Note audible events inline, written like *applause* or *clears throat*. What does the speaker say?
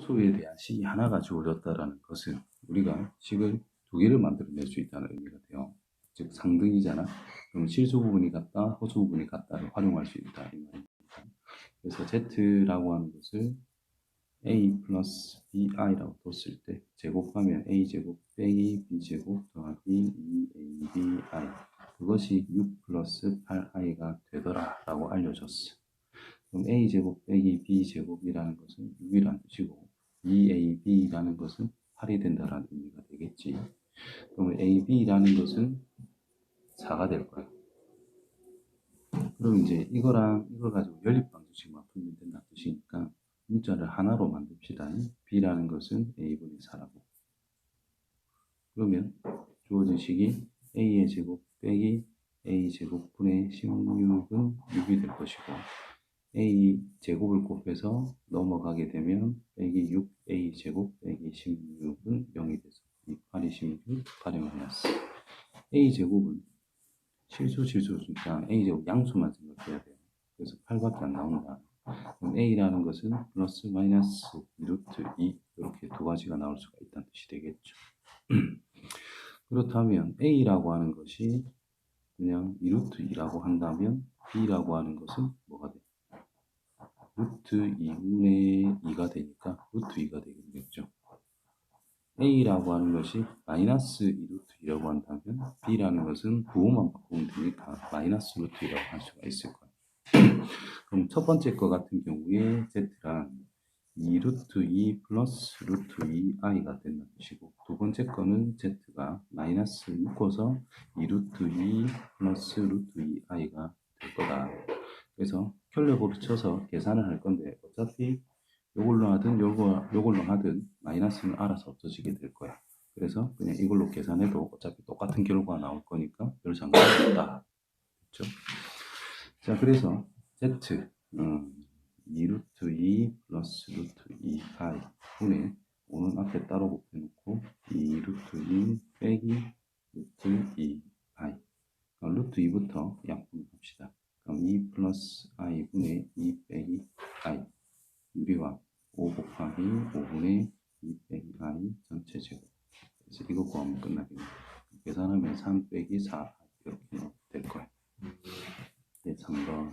소수에 대한 식이 하나가 주어졌다라는 것은 우리가 식을 두 개를 만들어낼 수 있다는 의미가 돼요. 즉 상등이잖아. 그럼 실수 부분이 같다, 허수 부분이 같다를 활용할 수 있다 이 말입니다. 그래서 z라고 하는 것을 a 플러스 bi라고 뒀을 때 제곱하면 a 제곱 빼기 b 제곱 더하기 2abi 그것이 6 플러스 8i가 되더라 라고 알려줬어. 그럼 a 제곱 빼기 b 제곱이라는 것은 6이라는 뜻이고 2ab라는 것은 8이 된다라는 의미가 되겠지. 그럼 ab라는 것은 4가 될 거야. 그럼 이제 이거랑 이걸 가지고 연립방정식만 풀면 된다 뜻이니까 문자를 하나로 만듭시다. b라는 것은 a분의 4라고. 그러면 주어진 식이 a의 제곱 빼기 a 제곱분의 16은 6이 될 것이고 a 제곱을 곱해서 넘어가게 되면 빼기 6 a 제곱 빼기 16은 0이 돼서 2, 8이 16, 8이 마이너스 a 제곱은 실수 실수 숫자 a 제곱 양수만 생각해야 돼요. 그래서 8밖에 안 나온다. 그럼 a라는 것은 플러스 마이너스 루트 2 이렇게 두 가지가 나올 수가 있다는 뜻이 되겠죠. *clears throat* 그렇다면 a라고 하는 것이 그냥 2루트 2라고 한다면 b라고 하는 것은 뭐가 돼? 루트 2분의 2가 되니까 루트 2가 되겠죠. a라고 하는 것이 마이너스 2루트 2라고 한다면 b라는 것은 부호만 바꾸면 되니까 마이너스 루트 2라고 할 수가 있을 거예요. 그럼 첫 번째 거 같은 경우에 z란 2루트 2 플러스 루트 2i가 된다는 뜻이고 두 번째 거는 z가 마이너스 묶어서 2루트 2 플러스 루트 2i가 될 거다. 그래서 켤레고를 쳐서 계산을 할 건데 어차피 요걸로 하든 요거, 요걸로 하든 마이너스는 알아서 없어지게 될 거야. 그래서 그냥 이걸로 계산해도 어차피 똑같은 결과가 나올 거니까 별 상관이 없다. 그렇죠? 자, 그래서 z 음, 2루트 2 플러스 루트 2i 분의 5는 앞에 따로 곱해놓고 2루트 2 빼기 루트 2i 그럼 루트 2부터 약분합시다. 그럼 2 플러스 i 분의 2 빼기 i 유리와 5 곱하기 5분의 2 빼기 i 전체 제곱 그래서 이거 구하면 끝나겠네. 계산하면 3 빼기 4 이렇게 될 거야. 네, 3번